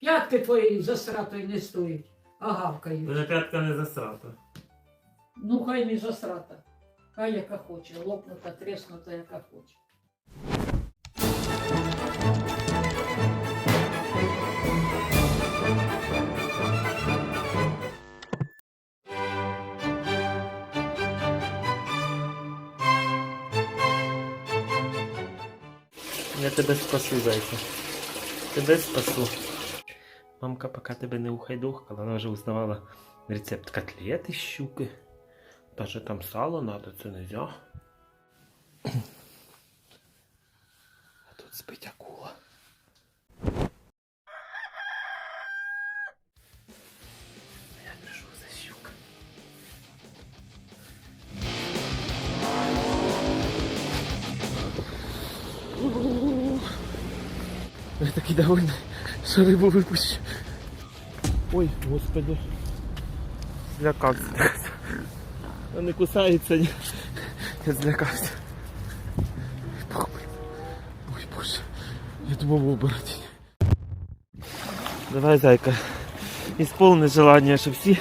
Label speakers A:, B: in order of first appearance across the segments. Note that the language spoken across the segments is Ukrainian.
A: П'ятки твої засратої не стоїть, а гавкають.
B: Вже п'ятка не засрата.
A: Ну, хай не засрата. Хай яка хоче, лопнута, треснута, яка хоче.
B: Я тебе спасу, зайка. Тебе спасу. Мамка пока тебе не ухайдохкала, вона вже узнавала рецепт котлети з щуки. Даже там сало надо, це не нельзя. А тут спить акула. Я такий довольний, що рибу випущу. Ой, господи. Злякався. А не кусається, ні. Я злякався. Ой, Ой, боже. Я думав оборотень. Давай, зайка. Ісполни желання, щоб всі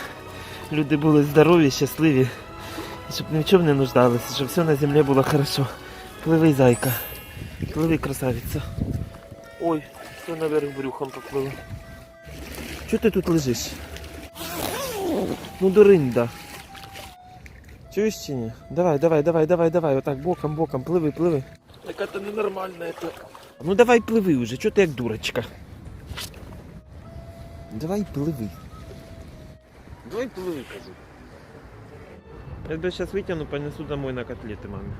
B: люди були здорові, щасливі. І щоб ні в чому не нуждалися, щоб все на землі було хорошо. Пливи, зайка. Пливи, красавиця. Ой, все наверх брюхом поплило. Чого ти тут лежиш? Ну, дуринда. Чуєш чи ні? Давай, давай, давай, давай, давай. Отак боком, боком, пливи, пливи. Яка ти ненормальна. Это. Ну давай пливи уже, чого ти як дурочка? Давай пливи. Давай пливи, кажу. Я тебе сейчас вытяну, понесу домой на котлеты маме.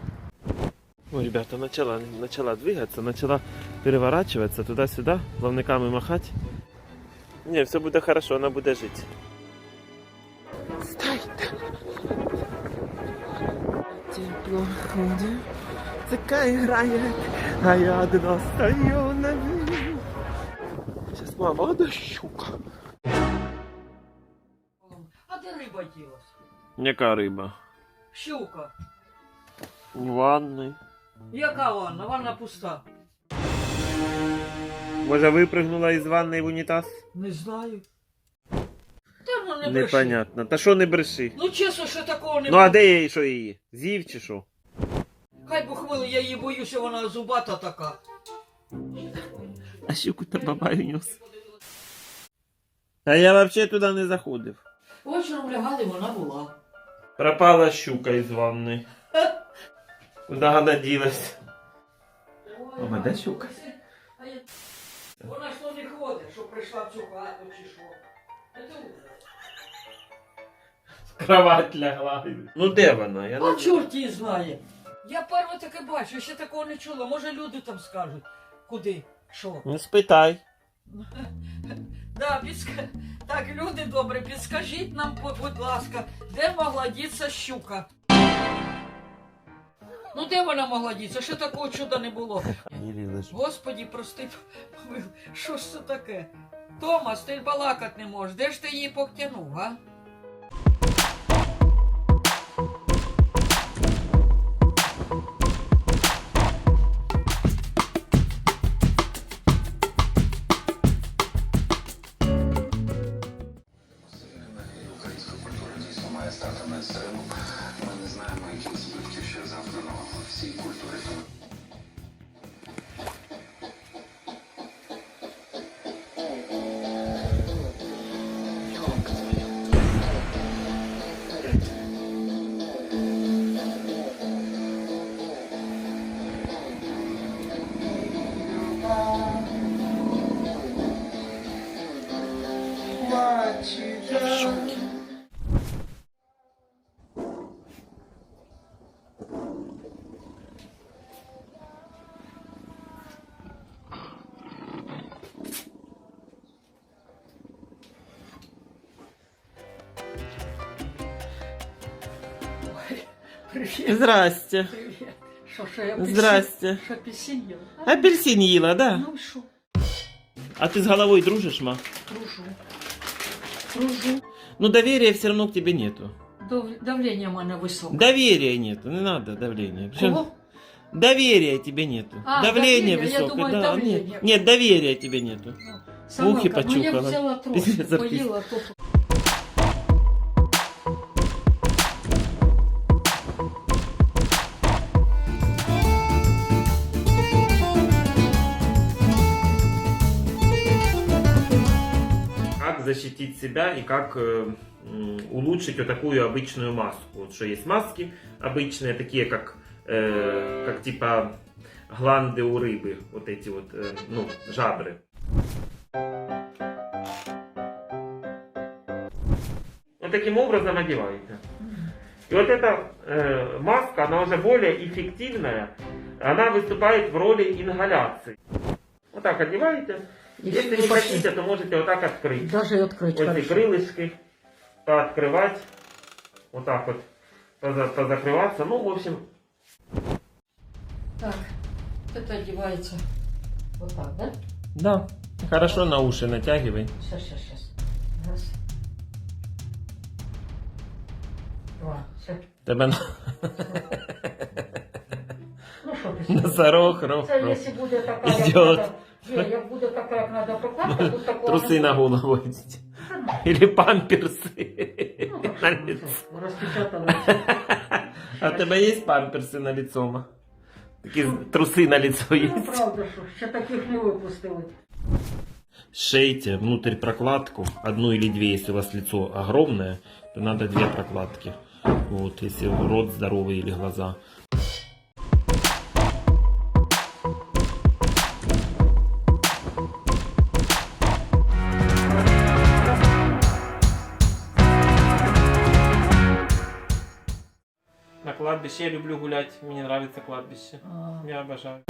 B: Ой, ребята, начала, начала двигаться, начала переворачиваться туда-сюда, плавниками махать. Не, все будет хорошо, она будет жить. Стойте. Тепло ходит, такая играет, а я одна стою на ней. Сейчас мама, а да щука.
A: А де риба ділась?
B: Яка риба?
A: Щука.
B: В ванной.
A: Яка ванна? Ванна пуста.
B: Може випрыгнула із ванної в унітаз?
A: Не знаю. Та ну не бреши.
B: Непонятно. Та що не бреши?
A: Ну чесно, що такого не
B: Ну а де я її, що її? З'їв чи що?
A: Хай Бог милий, я її боюся, вона зубата така.
B: А щуку та бабаю нес. А я взагалі туди не заходив.
A: Вечором лягали, вона була.
B: Пропала щука із ванни. Куди вона ділась? Мама, де щука?
A: Вона ж то не ходить, що прийшла в цю хату чи що.
B: Кровать лягла. Ну де вона? Я
A: А
B: не...
A: чорт її знає. Я перше таке бачу, ще такого не чула. Може люди там скажуть, куди, що.
B: Ну спитай.
A: Да, підска... Так, люди добрі, підскажіть нам, будь ласка, де могла дітися щука? Ну де вона могла дітися? Ще такого чуда не було. Господі, прости, що ж це таке? Томас, ти балакати не можеш. Де ж ти її поктянув, а?
B: Здрасте.
A: Привіт. Що, що я апельсин?
B: Здрасте.
A: Що апельсин їла?
B: Апельсин їла, да?
A: Ну що,
B: А ты с головой дружишь, ма?
A: кружу. Кружу.
B: Ну доверия все равно к тебе нету.
A: Дов- Давлення в мене високе.
B: Доверия нету, не надо давления. Причем
A: Кого?
B: Доверия тебе нету.
A: А,
B: давление
A: доверие, я
B: высокое.
A: думаю,
B: да,
A: давление.
B: Нет, нет, доверия тебе нету.
A: Самилка,
B: Ухи
A: ну я
B: почухала.
A: взяла трошки,
B: Після
A: поїла, то
B: Защитить себя и как э, улучшить вот такую обычную маску. Вот что есть маски обычные, такие как, э, как типа гланды у рыбы, вот эти вот, э, ну, жабры. Вот таким образом одеваете. И вот эта э, маска, она уже более эффективная, она выступает в роли ингаляции. Вот так одеваете.
A: І
B: Если
A: всі
B: не
A: пошли.
B: хотите, то можете вот так открыть.
A: Даже і відкрити
B: Вот эти
A: хорошо.
B: крылышки пооткрывать. Вот так вот поза- позакрываться. Ну, в общем,
A: Так, это одевается вот так, да?
B: да. Хорошо на уши натягивай.
A: Сейчас, сейчас, сейчас. Раз. Два. Все.
B: Тебе на-
A: Ну що ти?
B: носорог, рог,
A: Це
B: рог.
A: якщо буде така, як
B: Ідіот.
A: надо. Ні, як буде така, як надо прокладка, тут такого
B: Трусы
A: не
B: на
A: буде.
B: голову одеть. Или памперсы
A: Ну, так
B: на
A: що,
B: лицо.
A: що, Розпечатали.
B: А у тебя есть памперсы на лицо, ма? Такие трусы на лицо
A: Ну,
B: есть?
A: правда, що ще таких не випустили.
B: Шейте внутрь прокладку, одну или две, если у вас лицо огромное, то надо две прокладки. Вот, если рот здоровый или глаза. Кладбище я люблю гулять, мне нравится кладбище.
A: А,
B: Я обожаю.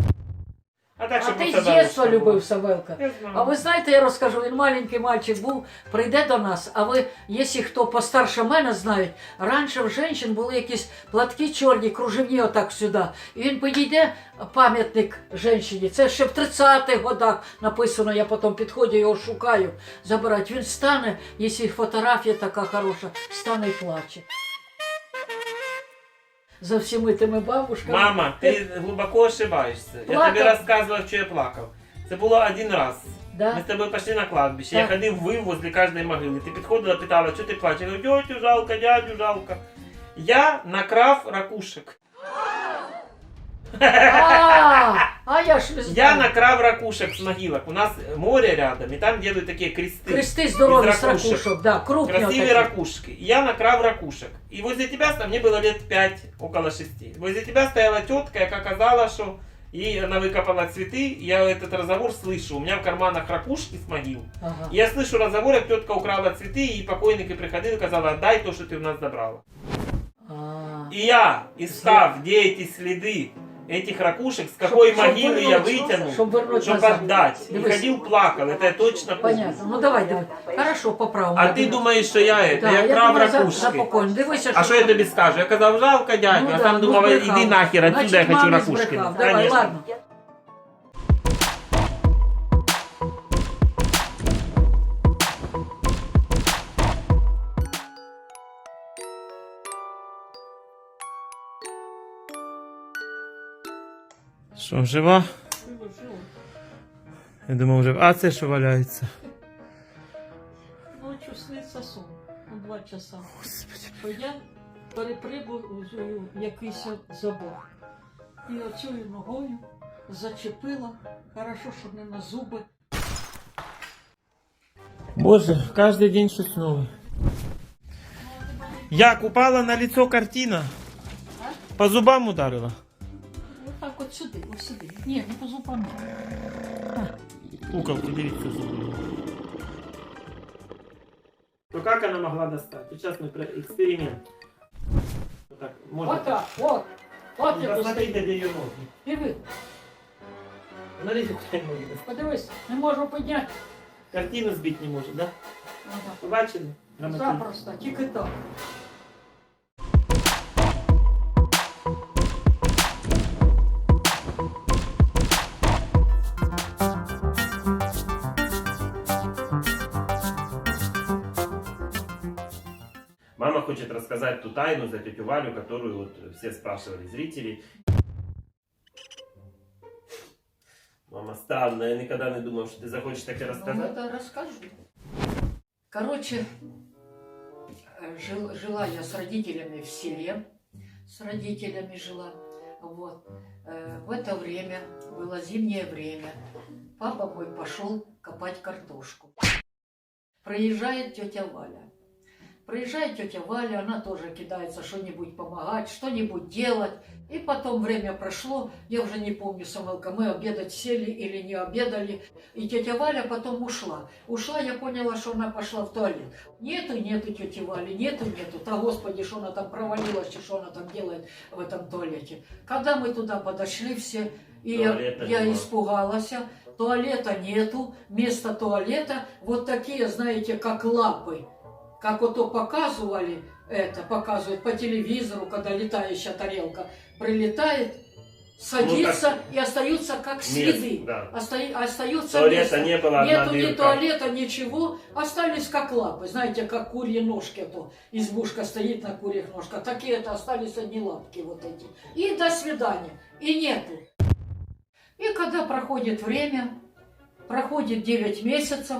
B: А так,
A: а ти з
B: була.
A: любив Савелка. А ви знаєте, я розкажу, він маленький мальчик був, прийде до нас, а ви, якщо хто постарше мене знають, раніше в жінок були якісь платки чорні, кружевні отак сюди. І він підійде, пам'ятник жінці, це ще в 30-х годах написано, я потім підходжу, його шукаю, забирати. Він стане, якщо фотографія така хороша, стане і плаче. За всіми тими бабушками.
B: Мама, ти глибоко ошибаєшся. Я тобі розказував, що я плакав. Це було один раз.
A: Да?
B: Ми з тобою пішли на кладбище. Я ходив вив возле кожної могили. Ти підходила, питала, що ти плачеш? Я говорю, дядю жалко, дядю жалко. Я накрав ракушек.
A: А, а я ж
B: Я накрав ракушек з могилок. У нас море рядом, і там делают такі кресты.
A: Кресты здоровые
B: Из
A: с
B: ракушек.
A: да, крупные.
B: Красивые
A: такие.
B: ракушки. И я накрав ракушек. И возле тебя, мне было лет 5, около 6. Возле тебя стояла тетка, яка казала, что и она выкопала цветы. Я этот разговор слышу. У меня в карманах ракушки с могил.
A: Ага.
B: И я слышу разговор, як тетка украла цветы, и покойники приходили и казала, отдай то, что ты у нас забрала.
A: А.
B: И я искав, где эти следы этих ракушек, с какой
A: Чтоб- чтоб
B: могилы я
A: вернуть,
B: вытянул,
A: чтоб вернуть
B: чтобы
A: назад.
B: отдать. И
A: Дивись.
B: ходил, плакал, это я точно помню.
A: Понятно. Ну давай, давай. Хорошо, поправимо.
B: А ти думаєш, що я это,
A: да,
B: я крав
A: думаю, за, за
B: ракушки.
A: покойно. Дивися,
B: А що я тобі скажу? Я казав, жалко дядю,
A: Ну
B: а
A: да,
B: сам
A: ну
B: думав,
A: збрехав.
B: іди нахер, отсюда
A: Значить,
B: я хочу
A: мамі
B: ракушки.
A: збрехав. Давай,
B: Конечно.
A: ладно.
B: Що, жива? Я думав, вже. А це що валяється?
A: Ночью сниться сон на два часа. Що я перепригую якийсь забор. І оцею ногою зачепила. Хорошо, що не на зуби.
B: Боже, кожен день щось нове. Як упала на лицо картина? По зубам ударила.
A: Отак от сюди, ось сюди. Ні, не по зубам.
B: Куколки, дивіться зуби. То как она могла достать? Сейчас мы про эксперимент. Вот так, можно.
A: Отак, от. От
B: Ну,
A: я
B: Посмотрите,
A: достаю.
B: где ее ноги.
A: Диви,
B: Смотрите, куда ноги.
A: подивись, не можу підняти.
B: Картину сбить не может, да?
A: Ага.
B: Побачили? Грамотей.
A: Запросто, тільки так.
B: Хочет рассказать ту тайну за тетю Валю, которую вот все спрашивали зрители. Мама, странно, я никогда не думав, що ти захочеш таке
A: Ну,
B: розказати.
A: это расскажу. Короче, жил- жила я с родителями в селе, с родителями жила. Вот. Э, В это время, было зимнее время, папа мой пошел копать картошку. Приезжает тетя Валя. Приезжает тетя Валя, она тоже кидается что-нибудь помогать, что-нибудь делать. И потом время прошло, я уже не помню, Самвелка, мы обедать сели или не обедали. И тетя Валя потом ушла. Ушла, я поняла, что она пошла в туалет. Нету, нету тети Вали, нету, нету. Да господи, что она там провалилась, что она там делает в этом туалете. Когда мы туда подошли все, и я,
B: Туалета
A: я
B: нема.
A: испугалась, туалета нету, вместо туалета вот такие, знаете, как лапы. Как вот то показывали, это показывают по телевизору, когда летающая тарелка прилетает, садится и остаются как следы.
B: Мест, да.
A: Оста- остаются
B: Туалета
A: место.
B: не было,
A: Нету ни туалета, ничего. Остались как лапы. Знаете, как курьи ножки. То избушка стоит на курьих ножках. Такие это остались одни лапки вот эти. И до свидания. И нету. И когда проходит время, проходит 9 месяцев,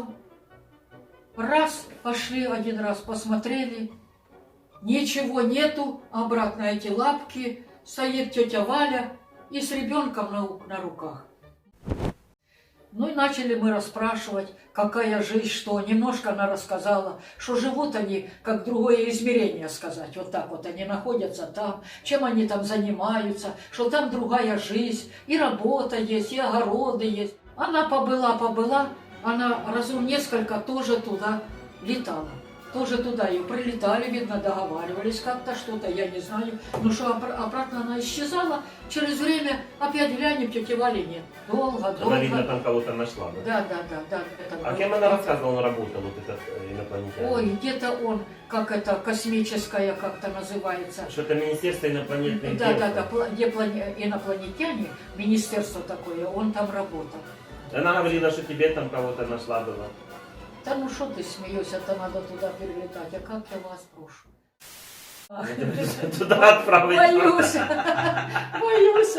A: раз пошли один раз посмотрели, ничего нету, обратно эти лапки, стоит тетя Валя и с ребенком на, на руках. Ну и начали мы расспрашивать, какая жизнь, что. Немножко она рассказала, что живут они, как другое измерение сказать. Вот так вот они находятся там, чем они там занимаются, что там другая жизнь, и работа есть, и огороды есть. Она побыла, побыла, она разум несколько тоже туда летала. Тоже туда ее прилетали, видно, договаривались как-то что-то, я не знаю. Ну что, обра- обратно она исчезала. Через время опять глянем, тети Вали нет. Долго, долго.
B: Она, видно, там кого-то нашла. Да?
A: Да, да, да, да. это
B: А кем она рассказывала, он работал, вот этот э, инопланетянин?
A: Ой, где-то он, как это, космическая как-то называется.
B: Что-то Министерство инопланетных
A: Да,
B: дел.
A: да, да, где плане- инопланетяне, министерство такое, он там работал.
B: Она говорила, что тебе там кого-то нашла была.
A: Да ну что ты смеешься, это надо туда перелетать, а как я вас прошу?
B: Туда отправить.
A: Боюсь, боюсь.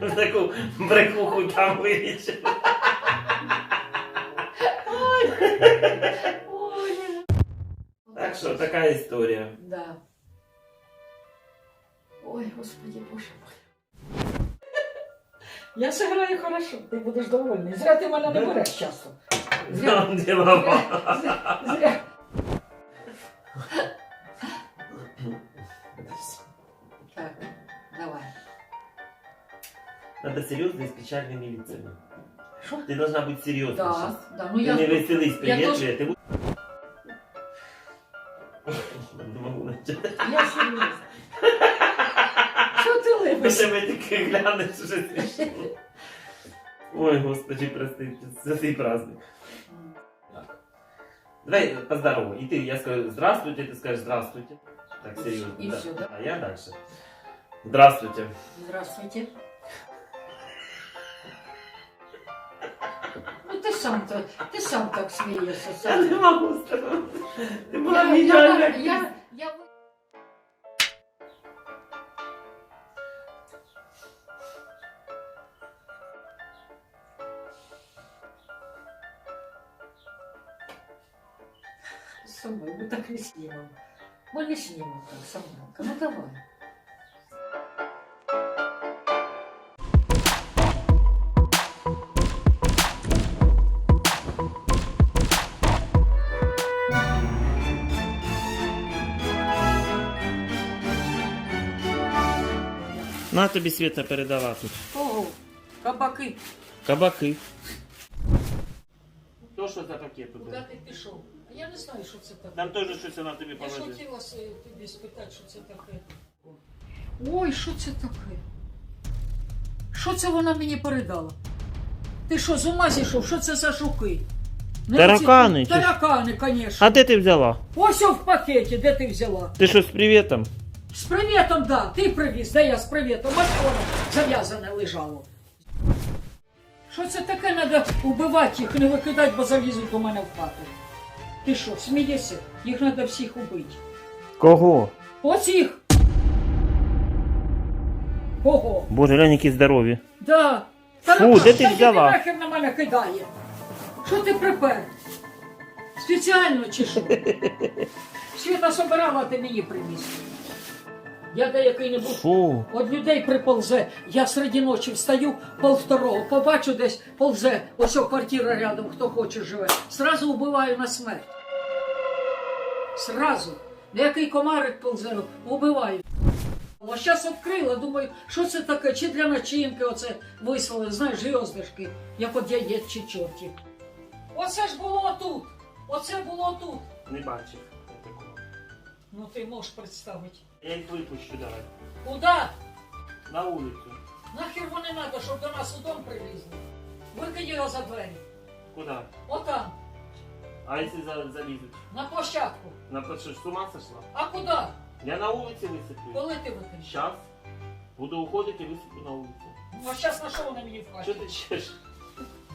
B: В таку брекуху там вилічили.
A: Ой.
B: Так що така історія.
A: Да. Ой, господи, боже мой. Я сыграю хорошо, ты будешь довольный. Зря ты меня не берешь часто. Зря.
B: Там ділова.
A: Зря. зря. Так, давай.
B: Надо серьезно и с печальными лицами.
A: Что?
B: Ты должна быть серьезной
A: Да,
B: сейчас.
A: да, ну
B: Ты
A: я...
B: не веселись,
A: я
B: приветливая. Ты будешь... Не могу начать.
A: Я серьезно. Что ты
B: На
A: улыбаешься?
B: тебе таки глянеш уже смішно. Ой, господи, прости, за цей праздник. Давай поздоровай. И ты, я скажу здравствуйте, ты скажешь здравствуйте. Так, серьезно.
A: и
B: да.
A: всё, да?
B: А я дальше. Здравствуйте.
A: Здравствуйте. Ну ты сам-то, ты сам так смеешься.
B: Я не
A: Сам.
B: могу с тобой. Ты была
A: Я, я, я, я... С собой мы так не снимем. Мы не снимем так, Самвелка. Ну давай.
B: На тобі Света передала тут.
A: Ого, кабаки.
B: Кабаки. То що за пакет
A: Куди ти пішов? Я не знаю, що це таке.
B: Там теж щось вона тобі
A: Я ж
B: положила.
A: хотіла с- тобі спитати, що це таке. Ой, що це таке? Що це вона мені передала? Ти що, з ума зійшов? Що це за жуки? Не
B: Таракани,
A: оці-
B: чи?
A: Таракани, звісно.
B: А де ти взяла?
A: Ось о в пакеті, де ти взяла?
B: Ти що з привітом?
A: З привітом, да, ти привіз, де я з привітом, ось воно зав'язане лежало. Що це таке треба убивати їх, не викидати, бо залізуть у мене в хату. Ти що, смієшся? Їх треба всіх убити.
B: Кого?
A: Оцих! Кого?
B: Боже, глянь, які здорові.
A: Да.
B: Фу, де ти
A: та
B: взяла?
A: нахер на мене кидає. Що ти припер? Спеціально чи що? Світа собирала, а ти мені приніс. Я деякий-небудь
B: Фу.
A: От людей приползе. Я серед ночі встаю пол второго, побачу десь ползе, ось о, квартира рядом, хто хоче живе. Сразу вбиваю на смерть. Сразу. Який комарик ползе, вбиваю. А зараз відкрила, думаю, що це таке? Чи для начинки оце вислали, знаєш, зв'язки, як от яєць чи чортів. Оце ж було тут. Оце було тут.
B: Не бачив. такого.
A: Ну ти можеш представити.
B: Я їх випущу давай.
A: Куда?
B: На вулицю.
A: Нахер вони треба, щоб до нас у дом прилізли. Викинь його за двері.
B: Куди?
A: Отам,
B: А якщо за, залізуть?
A: на площадку.
B: На що, з ума сошла?
A: А куди?
B: Я на вулиці висиплю.
A: Коли ти викинеш?
B: Щас. Буду уходити і висиплю на вулицю.
A: Ну, а зараз на що вони мені в
B: Що
A: хаті?
B: ти чешеш?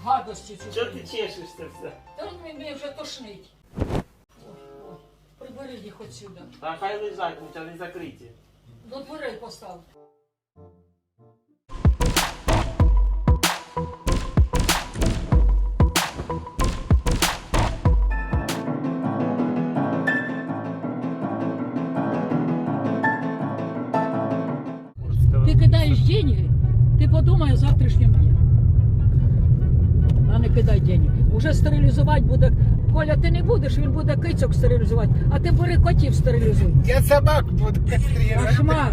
A: Гадості цю.
B: Що ти чешешся все?
A: Та він мені вже тошнить. Ой, ой. Прибери їх отсюда.
B: Та хай лежать, у тебе не закриті.
A: До дверей постав. стерилізувати буде. Коля, ти не будеш, він буде кицьок стерилізувати, а ти бери котів стерилізуй.
C: Я собак буду кастрировать.
A: Кошмар.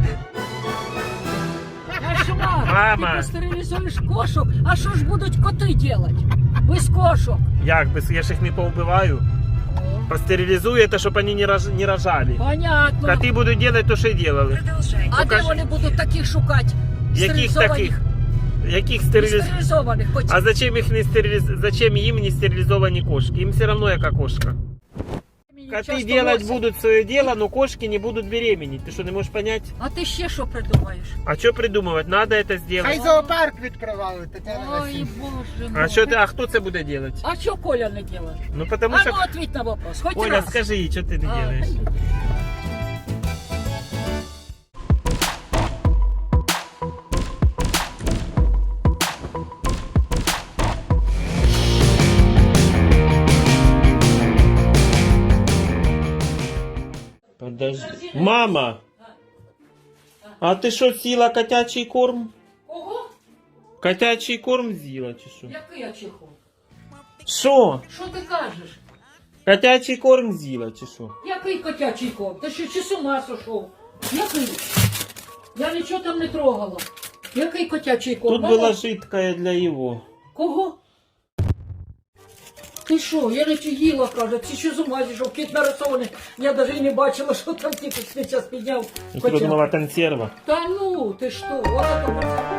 A: Кошмар.
B: Мама.
A: Ти постерилізуєш кошок, а що ж будуть коти робити? Без кошок.
B: Як, без я ж їх не поубиваю? Постерилизую это, чтобы они не, рож... не рожали.
A: Понятно.
B: Коты будут делать то, что и делали.
A: А де
B: покажи.
A: вони будуть таких шукати?
B: Яких
A: Стерилізованих-
B: таких? Яких стерилиз...
A: Стерилізованих котів.
B: А зачем их не стерилиз... Зачем им не стерилизованные кошки? Им все равно яка кошка. Коты
A: Часто
B: делать
A: носять.
B: будут свое дело, но кошки не будут беременеть. Ты что, не можешь понять?
A: А ти ще що придумаєш?
B: А что придумывать? Надо это
C: Хай
B: сделать.
C: зоопарк відкривали, Тетяна
A: Ой,
C: Васильівна.
A: боже мой.
B: А что ты, а кто это будет делать?
A: А що Коля не делает?
B: Ну потому
A: А
B: что...
A: ну ответь на вопрос. Хоть
B: Оля,
A: раз.
B: скажи, что ты не
A: А,
B: делаешь? Подожди. Мама! А ти що з'їла котячий корм?
A: Кого?
B: Котячий корм з'їла чи що?
A: Який я чехол?
B: Що?
A: Що ти кажеш?
B: Котячий корм з'їла чи що?
A: Який котячий корм? Ти що чи з ума сошов? Який? Я нічого там не трогала. Який котячий корм?
B: Тут
A: Мама,
B: була жидкая для його.
A: Кого? Ти що, я не їла, каже, ти що з ума зійшов, кіт нарисований. Я навіть не бачила, що там тільки ти час підняв.
B: Я
A: котя.
B: думала консерва.
A: Та ну, ти що, от це